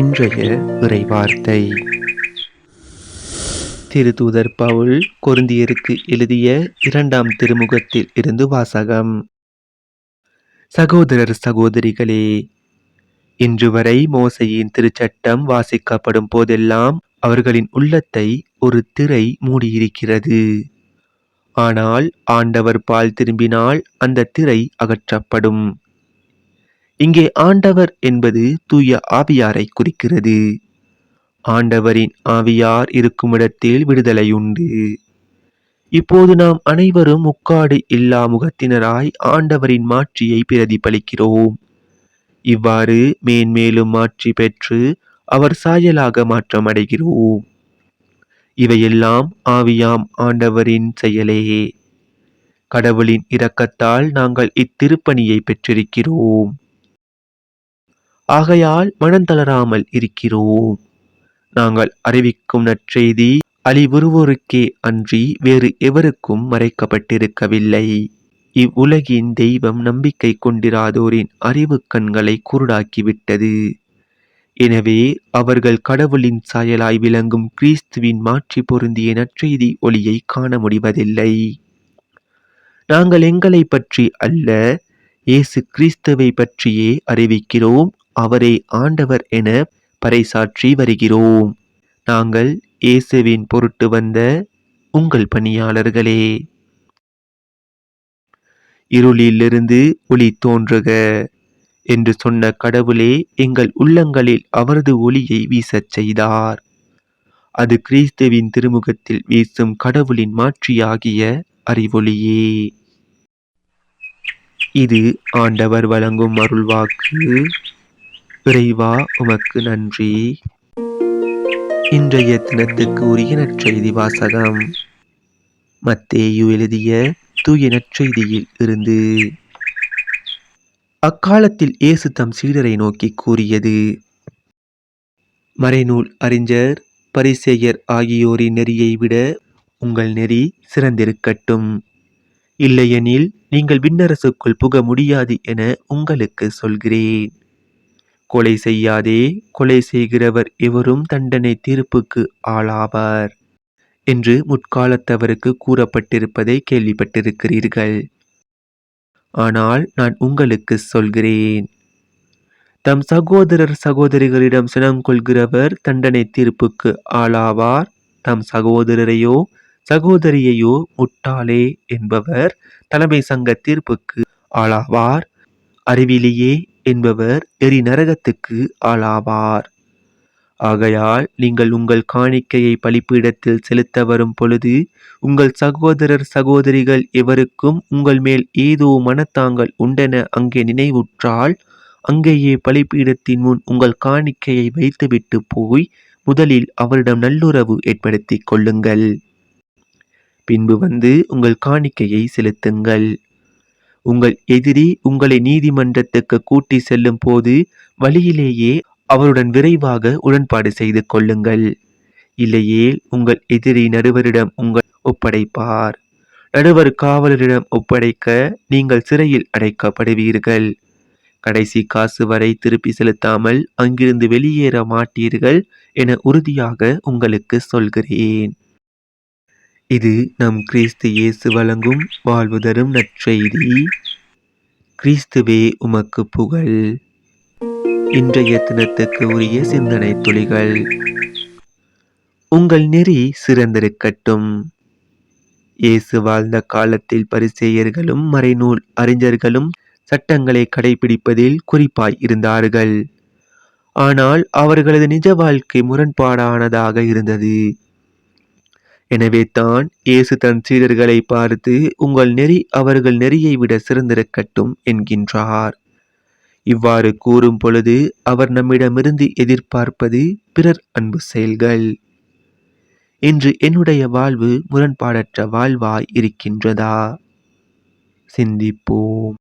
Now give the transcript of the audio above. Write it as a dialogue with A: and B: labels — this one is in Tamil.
A: இன்றைய இறைவார்த்தை. திருதூதர் பவுல் கொருந்தியருக்கு எழுதிய இரண்டாம் திருமுகத்தில் இருந்து வாசகம். சகோதரர் சகோதரிகளே இன்று வரை மோசையின் திருச்சட்டம் வாசிக்கப்படும் போதெல்லாம் அவர்களின் உள்ளத்தை ஒரு திரை மூடியிருக்கிறது. ஆனால் ஆண்டவர் பால் திரும்பினால் அந்த திரை அகற்றப்படும். இங்கே ஆண்டவர் என்பது தூய ஆவியாரை குறிக்கிறது. ஆண்டவரின் ஆவியார் இருக்குமிடத்தில் விடுதலை உண்டு இப்போது நாம் அனைவரும் முக்காடு இல்லா முகத்தினராய் ஆண்டவரின் மாட்சியை பிரதிபலிக்கிறோம். இவ்வாறு மேன்மேலும் மாட்சி பெற்று அவர் சாயலாக மாற்றம் அடைகிறோம் இவையெல்லாம் ஆவியாம் ஆண்டவரின் செயலே. கடவுளின் இரக்கத்தால் நாங்கள் இத்திருப்பணியை பெற்றிருக்கிறோம். ஆகையால் மனந்தளராமல் இருக்கிறோம். நாங்கள் அறிவிக்கும் நற்செய்தி அழிவுறுவோருக்கே அன்றி வேறு எவருக்கும் மறைக்கப்பட்டிருக்கவில்லை. இவ்வுலகின் தெய்வம் நம்பிக்கை கொண்டிராதோரின் அறிவு கண்களை குருடாக்கிவிட்டது. எனவே அவர்கள் கடவுளின் சாயலாய் விளங்கும் கிறிஸ்துவின் மாற்றி பொருந்திய நற்செய்தி ஒளியை காண முடிவதில்லை. நாங்கள் எங்களை பற்றி அல்ல இயேசு கிறிஸ்துவை பற்றியே அறிவிக்கிறோம். அவரே ஆண்டவர் என பறைசாற்றி வருகிறோம். நாங்கள் இயேசுவின் பொருட்டு வந்த உங்கள் பணியாளர்களே. இருளிலிருந்து ஒளி தோன்றுக என்று சொன்ன கடவுளே எங்கள் உள்ளங்களில் அவரது ஒளியை வீசச் செய்தார். அது கிறிஸ்துவின் திருமுகத்தில் வீசும் கடவுளின் மாற்றியாகிய அறிவொளியே. இது ஆண்டவர் வழங்கும் அருள்வாக்கு. இறைவா உமக்கு நன்றி. இன்றைய தினத்துக்கு உரிய நற்செய்தி வாசகம். மத்தேயு எழுதிய தூய நற்செய்தியில் இருந்து அக்காலத்தில் இயேசு தம் சீடரை நோக்கி கூறியது மறைநூல் அறிஞர் பரிசேயர் ஆகியோரின் நெறியை விட உங்கள் நெறி சிறந்திருக்கட்டும். இல்லையெனில் நீங்கள் விண்ணரசுக்குள் புக முடியாது என உங்களுக்கு சொல்கிறேன். கொலை செய்யாதே கொலை செய்கிறவர் எவரும் தண்டனை தீர்ப்புக்கு ஆளாவார் என்று முற்காலத்தவருக்கு கூறப்பட்டிருப்பதை கேள்விப்பட்டிருக்கிறீர்கள். ஆனால் நான் உங்களுக்கு சொல்கிறேன். தம் சகோதரர் சகோதரிகளிடம் சினம் கொள்கிறவர் தண்டனை தீர்ப்புக்கு ஆளாவார். தம் சகோதரரையோ சகோதரியையோ முட்டாளே என்பவர் தலைமை சங்க தீர்ப்புக்கு ஆளாவார். அறிவிலேயே என்பவர் எரி நரகத்துக்கு ஆளாவார். ஆகையால் நீங்கள் உங்கள் காணிக்கையை பலிப்பீடத்தில் செலுத்த வரும் பொழுது உங்கள் சகோதரர் சகோதரிகள் எவருக்கும் உங்கள் மேல் ஏதோ மனத்தாங்கள் உண்டென அங்கே நினைவுற்றால் அங்கேயே பலிப்பீடத்தின் முன் உங்கள் காணிக்கையை வைத்துவிட்டு போய் முதலில் அவரிடம் நல்லுறவு ஏற்படுத்திக் கொள்ளுங்கள். பின்பு வந்து உங்கள் காணிக்கையை செலுத்துங்கள். உங்கள் எதிரி உங்களை நீதிமன்றத்துக்கு கூட்டி செல்லும் போது வழியிலேயே அவருடன் விரைவாக உடன்பாடு செய்து கொள்ளுங்கள். இல்லையேல் உங்கள் எதிரி நடுவரிடம் உங்கள் ஒப்படைப்பார். நடுவர் காவலரிடம் ஒப்படைக்க நீங்கள் சிறையில் அடைக்கப்படுவீர்கள். கடைசி காசு வரை திருப்பி செலுத்தாமல் அங்கிருந்து வெளியேற மாட்டீர்கள் என உறுதியாக உங்களுக்கு சொல்கிறேன். இது நம் கிறிஸ்து இயேசு வழங்கும் வாழ்வு தரும் நற்செய்தி. கிறிஸ்துவே உமக்கு புகழ். இன்றைய தினத்துக்கு உரிய சிந்தனை துளிகள். உங்கள் நெறி சிறந்திருக்கட்டும். இயேசு வாழ்ந்த காலத்தில் பரிசேயர்களும் மறைநூல் அறிஞர்களும் சட்டங்களை கடைபிடிப்பதில் குறிப்பாய் இருந்தார்கள். ஆனால் அவர்களது நிஜ வாழ்க்கை முரண்பாடானதாக இருந்தது. எனவே தான் இயேசு தன் சீடர்களை பார்த்து உங்கள் நெறி அவர்கள் நெறியை விட சிறந்திருக்கட்டும் என்கின்றார். இவ்வாறு கூறும் பொழுது அவர் நம்மிடமிருந்து எதிர்பார்ப்பது பிறர் அன்பு செயல்கள். இன்று என்னுடைய வாழ்வு முரண்பாடற்ற வாழ்வாய் இருக்கின்றதா? சிந்திப்போம்.